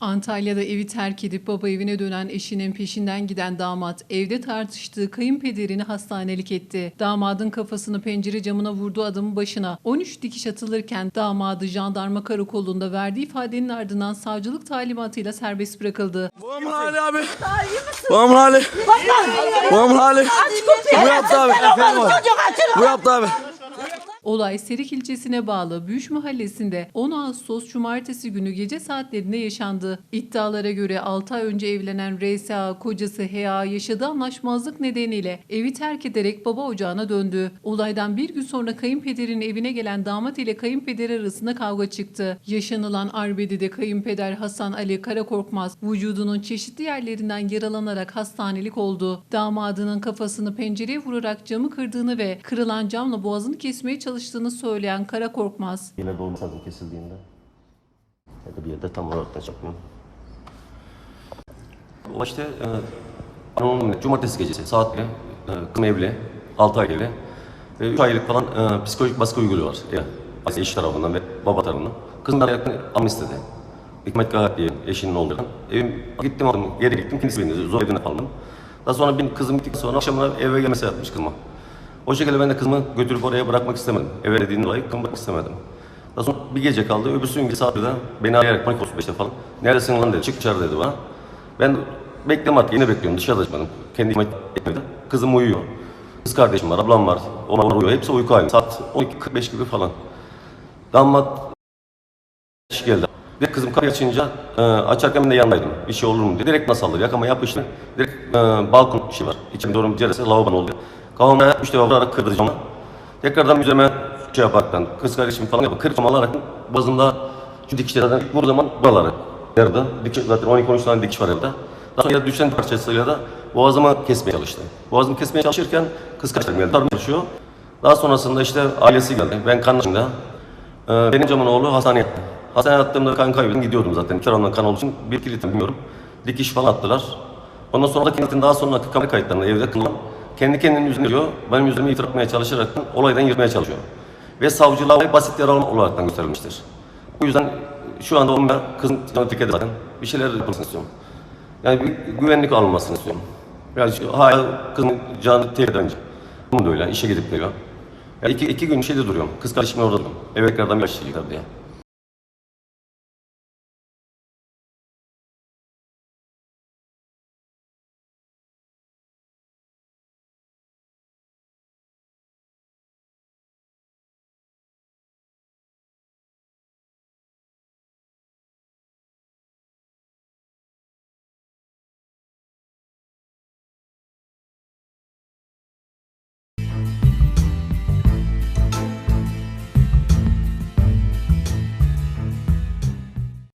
Antalya'da evi terk edip baba evine dönen eşinin peşinden giden damat evde tartıştığı kayınpederini hastanelik etti. Damadın kafasını pencere camına vurduğu adamın başına 13 dikiş atılırken damadı jandarma karakolunda verdiği ifadenin ardından savcılık talimatıyla serbest bırakıldı. Babamın hali abi. Babamın hali. Babamın hali. Bu yaptı abi. Bu yaptı abi. Olay Serik ilçesine bağlı Büyüş mahallesinde 10 Ağustos Cumartesi günü gece saatlerinde yaşandı. İddialara göre 6 ay önce evlenen RSA kocası HA yaşadığı anlaşmazlık nedeniyle evi terk ederek baba ocağına döndü. Olaydan bir gün sonra kayınpederin evine gelen damat ile kayınpeder arasında kavga çıktı. Yaşanılan arbedede kayınpeder Hasan Ali Karakorkmaz vücudunun çeşitli yerlerinden yaralanarak hastanelik oldu. Damadının kafasını pencereye vurarak camı kırdığını ve kırılan camla boğazını kesmeye çalıştığını söyleyen Karakorkmaz, Yine doğum sazı kesildiğinde ya da bir yerde tam olarak da çıkmıyor. O e, cumartesi gecesi saatle e, kızım evli, 6 ay evli ve 3 aylık falan e, psikolojik baskı uyguluyorlar. Yani eş tarafından ve baba tarafından. Kızım da yakın almak istedi. Hikmet Gahat diye eşinin oğlu. Evim gittim aldım, geri gittim, kendisi beni zor evine kaldım. Daha sonra bir kızım gittikten sonra akşamına eve gelmesi yapmış kızıma. O şekilde ben de kızımı götürüp oraya bırakmak istemedim. Eve dediğin dolayı bırakmak istemedim. Daha sonra bir gece kaldı. Öbürsü gün saat beni arayarak 12.35'te falan. Neredesin lan dedi. Çık dışarı dedi bana. Ben bekliyorum artık. Yine bekliyorum. Dışarıda çıkmadım. Kendi içime etmedi. Kızım uyuyor. Kız kardeşim var, ablam var. Onlar uyuyor. Hepsi uyku halinde. Saat 12.45 gibi falan. Damat iş geldi. Direkt kızım kapıyı açınca e, açarken ben de yanındaydım. Bir şey olur mu diye. Direkt nasıl alır? Yakama yapıştı. Direkt e, balkon şey var. İçim doğru bir ceresi lavabon oldu. Kafama üç defa vurarak kırdı camı. Tekrardan üzerime şey yaparaktan kız kardeşim falan yapıp kırık cam alarak boğazımda şu dikişlerden vurduğu zaman buraları yarıda. Dikiş, zaten 12-13 tane dikiş var evde. Daha sonra düşen parçasıyla da boğazımı kesmeye çalıştı. Boğazımı kesmeye çalışırken kız kardeşim geldi. Darbe çalışıyor. Daha sonrasında işte ailesi geldi. Ben kan içinde. Ee, benim camın oğlu hastaneye yattı. Hastaneye yattığımda kan kaybettim gidiyordum zaten. Tarafından kan olduğu için bir kilitim bilmiyorum. Dikiş falan attılar. Ondan sonra da kilitin daha sonra kamera kayıtlarında evde kılınan kendi kendinin yüzüne diyor. Benim yüzümü etmeye çalışarak olaydan yırtmaya çalışıyor. Ve savcılığa olay basit yaralı olaraktan gösterilmiştir. Bu yüzden şu anda onunla kızın canı dikkat zaten bir şeyler yapılmasını istiyorum. Yani bir güvenlik alınmasını istiyorum. Yani hala kızın canı tehdit edince. Bunun da öyle işe gidip geliyor. Yani iki, iki gün şeyde duruyorum. Kız kardeşim orada duruyorum. Eve tekrardan bir yaşayacaklar diye.